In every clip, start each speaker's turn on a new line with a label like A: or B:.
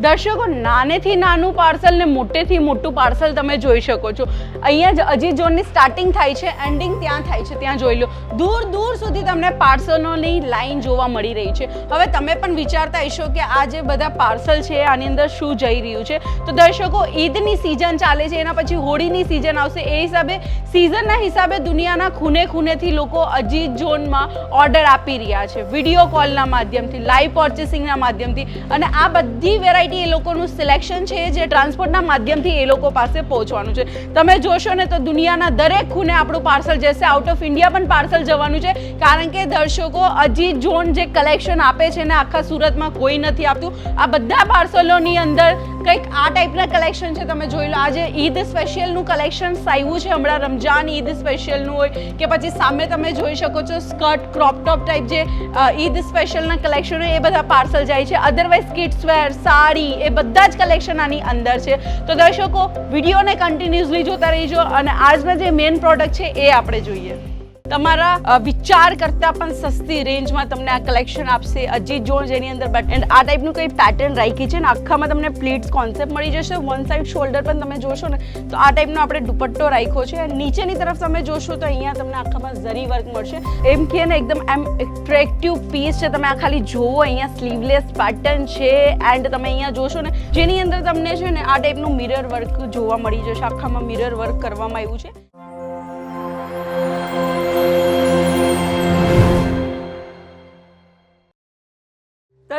A: દર્શકો, નાનેથી નાનું પાર્સલ ને મોટેથી મોટું પાર્સલ તમે જોઈ શકો છો. અહીંયા જ અજીત ઝોનની સ્ટાર્ટિંગ થાય છે એન્ડિંગ ત્યાં થાય છે, ત્યાં જોઈ લો. દૂર દૂર સુધી તમને પાર્સલોની લાઈન જોવા મળી રહી છે. હવે તમે પણ વિચારતા હશો કે આ જે બધા પાર્સલ છે, આની અંદર શું જઈ રહ્યું છે? તો દર્શકો, ઈદની સિઝન ચાલે છે, એના પછી હોળીની સિઝન આવશે. એ હિસાબે સિઝનના હિસાબે દુનિયાના ખૂને ખૂનેથી લોકો અજીત ઝોનમાં ઓર્ડર આપી રહ્યા છે. વીડિયો કોલના માધ્યમથી લાઈવ પર્ચેસિંગના માધ્યમથી. અને આ બધી વેરાયટી એ લોકોનું સિલેક્શન છે, જે ટ્રાન્સપોર્ટના માધ્યમથી એ લોકો પાસે પહોંચવાનું છે. તમે જોશો ને તો દુનિયાના દરેક ખૂણે આપણું પાર્સલ જશે. આઉટ ઓફ ઇન્ડિયા પણ પાર્સલ જવાનું છે. કારણ કે દર્શકો અજીત ઝોન જે કલેક્શન આપે છે ને આખા સુરતમાં કોઈ નથી આપતું. આ બધા પાર્સલોની અંદર કંઈક આ ટાઈપના કલેક્શન છે, તમે જોઈ લો. આજે ઈદ સ્પેશિયલનું કલેક્શન આવ્યું છે, હમણાં રમજાન ઈદ સ્પેશિયલનું હોય કે પછી સામે તમે જોઈ શકો છો સ્કર્ટ ક્રોપ ટોપ ટાઈપ જે ઈદ સ્પેશિયલના કલેક્શન હોય એ બધા પાર્સલ જાય છે. અધરવાઇઝ કિડ્સ વેર સાડી, એ બધા જ કલેક્શન આની અંદર છે. તો દર્શકો વિડીયોને કન્ટિન્યુઅસલી જોતા રહીજો અને આજના જે મેઇન પ્રોડક્ટ છે એ આપણે જોઈએ. તમારા વિચાર કરતાં પણ સસ્તી રેન્જમાં તમને આ કલેક્શન આપશે. અજીત જોન જેની અંદર બટ એન્ડ આ ટાઈપનું કંઈ પેટર્ન રાખી છે ને આખામાં તમને પ્લીટ્સ કોન્સેપ્ટ મળી જશે. વન સાઈડ શોલ્ડર પણ તમે જોશો ને, તો આ ટાઈપનો આપણે દુપટ્ટો રાખ્યો છે. અને નીચેની તરફ તમે જોશો તો અહીંયા તમને આખામાં ઝરી વર્ક મળશે. એમ કે ને એકદમ એમ એટ્રેક્ટિવ પીસ છે. તમે આ ખાલી જોવો, અહીંયા સ્લીવલેસ પેટર્ન છે. એન્ડ તમે અહીંયા જોશો ને, જેની અંદર તમને છે ને આ ટાઈપનું મિરર વર્ક જોવા મળી જશે. આખામાં મિરર વર્ક કરવામાં આવ્યું છે.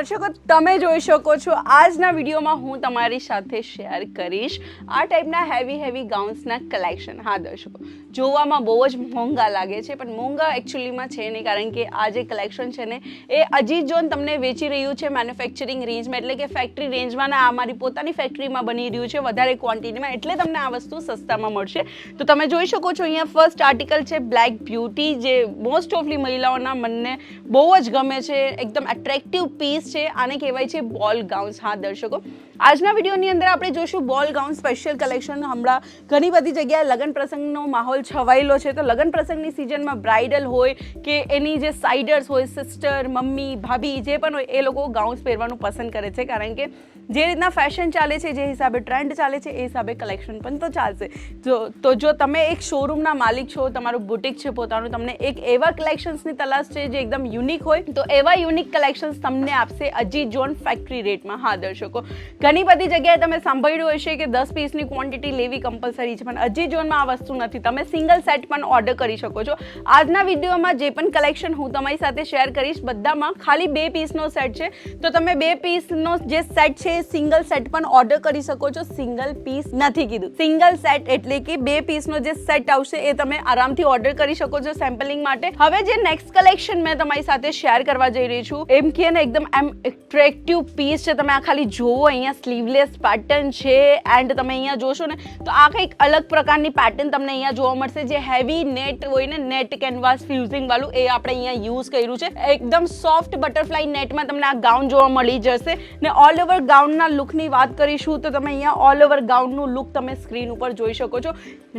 A: દર્શકો, તમે જોઈ શકો છો. આજના વિડીયોમાં હું તમારી સાથે શેર કરીશ આ ટાઈપના હેવી હેવી ગાઉન્સના કલેક્શન હા, દર્શકો, જોવામાં બહુ જ મોંઘા લાગે છે, પણ મોંઘા એકચ્યુઅલીમાં છે નહીં, કારણ કે આ જે કલેક્શન છે ને, એ અજીત જોન તમને વેચી રહ્યું છે મેન્યુફેક્ચરિંગ રેન્જમાં એટલે કે ફેક્ટરી રેન્જમાં ને આ મારી પોતાની ફેક્ટરીમાં બની રહ્યું છે વધારે ક્વોન્ટિટીમાં એટલે તમને આ વસ્તુ સસ્તામાં મળશે. તો તમે જોઈ શકો છો અહીંયા ફર્સ્ટ આર્ટિકલ છે બ્લેક બ્યુટી જે મોસ્ટ ઓફલી મહિલાઓના મનને બહુ જ ગમે છે, એકદમ એટ્રેક્ટિવ પીસ છે, આને કહેવાય છે બોલ ગાઉન્સ. હા, દર્શકો, આજના વિડીયોની અંદર આપણે જોશું બોલ ગાઉન સ્પેશિયલ કલેક્શન હમણાં ઘણી બધી જગ્યાએ લગ્ન પ્રસંગનો માહોલ છવાયેલો છે. તો લગ્ન પ્રસંગની સિઝનમાં બ્રાઇડલ હોય કે એની જે સાઇડર્સ હોય સિસ્ટર મમ્મી, ભાભી, જે પણ હોય, એ લોકો ગાઉન્સ પહેરવાનું પસંદ કરે છે. કારણ કે જે રીતના ફેશન ચાલે છે, જે હિસાબે ટ્રેન્ડ ચાલે છે, એ હિસાબે કલેક્શન પણ તો ચાલશે. જો, તો જો તમે એક શોરૂમના માલિક છો, તમારું બુટિક છે, પોતાનું તમને એક એવા કલેક્શન્સની તલાશ છે, જે એકદમ યુનિક હોય, તો એવા યુનિક કલેક્શન્સ તમને આપશે. અજીત જોન ફેક્ટરી રેટમાં હા, દર્શકો. ઘણી બધી જગ્યાએ તમે સાંભળ્યું હશે કે દસ પીસની ક્વોન્ટિટી લેવી કમ્પલસરી છે, પણ અજી જોનમાં આ વસ્તુ નથી. તમે સિંગલ સેટ પણ ઓર્ડર કરી શકો છો. આજના વિડીયોમાં જે પણ કલેક્શન હું તમારી સાથે શેર કરીશ, બધામાં ખાલી બે પીસનો સેટ છે. તો તમે બે પીસનો જે સેટ છે સિંગલ સેટ પણ ઓર્ડર કરી શકો છો. સિંગલ પીસ નથી કીધું. સિંગલ સેટ એટલે કે બે પીસનો જે સેટ આવશે, એ તમે આરામથી ઓર્ડર કરી શકો છો સેમ્પલિંગ માટે. હવે જે નેક્સ્ટ કલેક્શન મેં તમારી સાથે શેર કરવા જઈ રહી છું એમ કે ને એકદમ એમ એટ્રેક્ટિવ પીસ છે. તમે આ ખાલી જોવો અહીંયા સ્લીવલેસ પેટર્ન છે એન્ડ તમે અહીંયા જોશો ને, તો આ કંઈક અલગ પ્રકારની પેટર્ન તમને અહીંયા જોવા મળશે. જે હેવી નેટ હોય ને નેટ કેનવાસ ફ્યુઝિંગ વાળું, એ આપણે અહીંયા યુઝ કર્યું છે. એકદમ સોફ્ટ બટરફ્લાય નેટમાં તમને આ ગાઉન જોવા મળી જશે. ને ઓલ ઓવર ગાઉનના લુકની વાત કરીશું, તો તમે અહીંયા ઓલ ઓવર ગાઉનનું લુક તમે સ્ક્રીન ઉપર જોઈ શકો છો.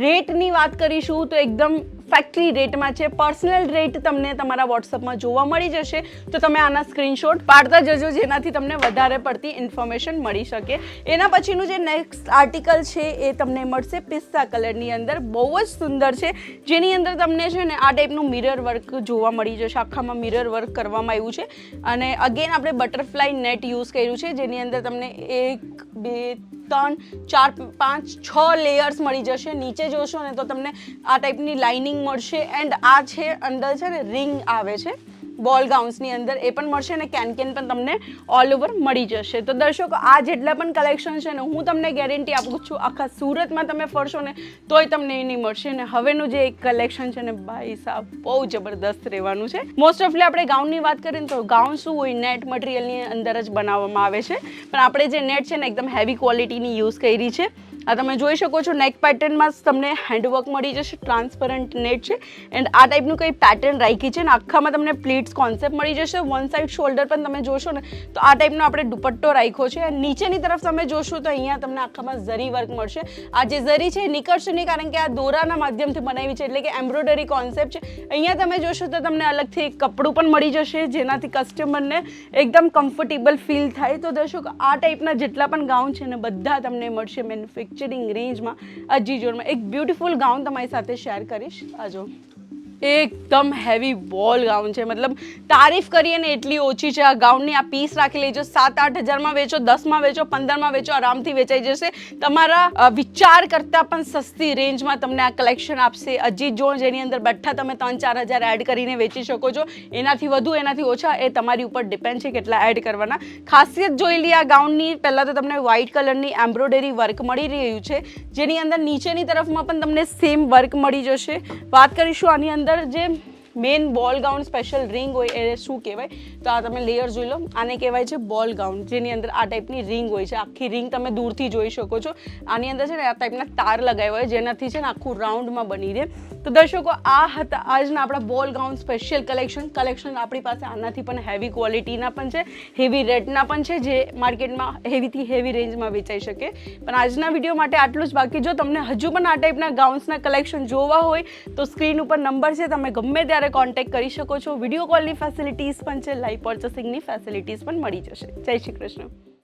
A: રેટની વાત કરીશું, તો એકદમ ફેક્ટરી રેટમાં છે પર્સનલ રેટ તમને તમારા વોટ્સઅપમાં જોવા મળી જશે. તો તમે આના સ્ક્રીનશોટ પાડતા જજો, જેનાથી તમને વધારે પડતી ઇન્ફોર્મેશન મળી શકે. એના પછીનું જે નેક્સ્ટ આર્ટિકલ છે, એ તમને મળશે પિસ્તા કલરની અંદર. બહુ જ સુંદર છે. જેની અંદર તમને છે ને, આ ટાઈપનું મિરર વર્ક જોવા મળી જશે. આખામાં મિરર વર્ક કરવામાં આવ્યું છે. અને અગેન આપણે બટરફ્લાય નેટ યુઝ કર્યું છે. જેની અંદર તમને એક, બે ત્રણ, ચાર, પાંચ, છ લેયર્સ મળી જશે. નીચે જોશો ને તો તમને આ ટાઈપની લાઇનિંગ મળશે. એન્ડ આ છે, અંદર છે ને રિંગ આવે છે. બોલ ગાઉન્સની અંદર એ પણ મળશે અને કેન કેન પણ તમને ઓલ ઓવર મળી જશે. તો દર્શકો, આ જેટલા પણ કલેક્શન છે ને, હું તમને ગેરંટી આપું છું, આખા સુરતમાં તમે ફરશો ને, તોય તમને નહીં મળશે. ને હવેનું જે એક કલેક્શન છે ને, ભાઈ સાહેબ બહુ જબરદસ્ત રહેવાનું છે. મોસ્ટ ઓફલી આપણે ગાઉનની વાત કરીએ ને, તો ગાઉન શું હોય? નેટ મટીરિયલની અંદર જ બનાવવામાં આવે છે. પણ આપણે જે નેટ છે ને, એકદમ હેવી ક્વોલિટીની યુઝ કરી છે. આ તમે જોઈ શકો છો નેક પેટર્નમાં તમને હેન્ડવર્ક મળી જશે ટ્રાન્સપરન્ટ નેટ છે. એન્ડ આ ટાઈપનું કંઈ પેટર્ન રાખી છે ને આખામાં તમને પ્લીટ્સ કોન્સેપ્ટ મળી જશે. વન સાઈડ શોલ્ડર પણ તમે જોશો ને, તો આ ટાઈપનો આપણે દુપટ્ટો રાખ્યો છે. અને નીચેની તરફ તમે જોશો તો અહીંયા તમને આખામાં ઝરી વર્ક મળશે. આ જે ઝરી છે એ નીકળશે નહીં કારણ કે આ દોરાના માધ્યમથી બનાવી છે, એટલે કે એમ્બ્રોઇડરી કોન્સેપ્ટ છે. અહીંયા તમે જોશો તો તમને અલગથી કપડું પણ મળી જશે, જેનાથી કસ્ટમરને એકદમ કમ્ફર્ટેબલ ફીલ થાય. તો દર્શકો, આ ટાઈપના જેટલા પણ ગાઉન છે ને, બધા તમને મળશે મેન્યુફેક્ચરિંગ રેન્જમાં અજીજોરમાં. એક બ્યુટીફુલ ગાઉન તમારી સાથે શેર કરીશ. આ જો એકદમ હેવી વોલ ગાઉન છે. મતલબ તારીફ કરીએ ને એટલી ઓછી છે આ ગાઉનની આ પીસ રાખી લેજો. સાત આઠ હજારમાં વેચો, દસમાં વેચો, પંદરમાં વેચો, આરામથી વેચાઈ જશે. તમારા વિચાર કરતાં પણ સસ્તી રેન્જમાં તમને આ કલેક્શન આપશે. અજીત જો જેની અંદર બેઠા તમે ત્રણ ચાર હજાર એડ કરીને વેચી શકો છો. એનાથી વધુ, એનાથી ઓછા, એ તમારી ઉપર ડિપેન્ડ છે કેટલા એડ કરવાના. ખાસિયત જોઈ લઈએ આ ગાઉનની પહેલાં તો તમને વ્હાઇટ કલરની એમ્બ્રોઇડરી વર્ક મળી રહ્યું છે. જેની અંદર નીચેની તરફમાં પણ તમને સેમ વર્ક મળી જશે. વાત કરીશું આની અંદર જે મેઇન બોલ ગાઉન સ્પેશિયલ રિંગ હોય એ શું કહેવાય? તો આ તમે લેયર જોઈ લો. આને કહેવાય છે બોલ ગાઉન જેની અંદર આ ટાઈપની રિંગ હોય છે. આખી રિંગ તમે દૂરથી જોઈ શકો છો. આની અંદર છે ને આ ટાઈપના તાર લગાવ્યા હોય, જેનાથી છે ને આખું રાઉન્ડમાં બની રહે. તો દર્શકો, આ હતા આજના આપણા બોલ ગાઉન સ્પેશિયલ કલેક્શન કલેક્શન આપણી પાસે આનાથી પણ હેવી ક્વોલિટીના પણ છે હેવી રેટના પણ છે, જે માર્કેટમાં હેવીથી હેવી રેન્જમાં વેચાઈ શકે. પણ આજના વીડિયો માટે આટલું જ બાકી. જો તમને હજુ પણ આ ટાઈપના ગાઉન્સના કલેક્શન જોવા હોય, તો સ્ક્રીન ઉપર નંબર છે, તમે ગમે ત્યારે કોન્ટેક્ટ કરી શકો છો. વીડિયો કોલની ફેસિલિટીઝ પણ છે લાઈવ પર્ચેસિંગની ફેસિલિટીઝ પણ મળી જશે. જય શ્રી કૃષ્ણ.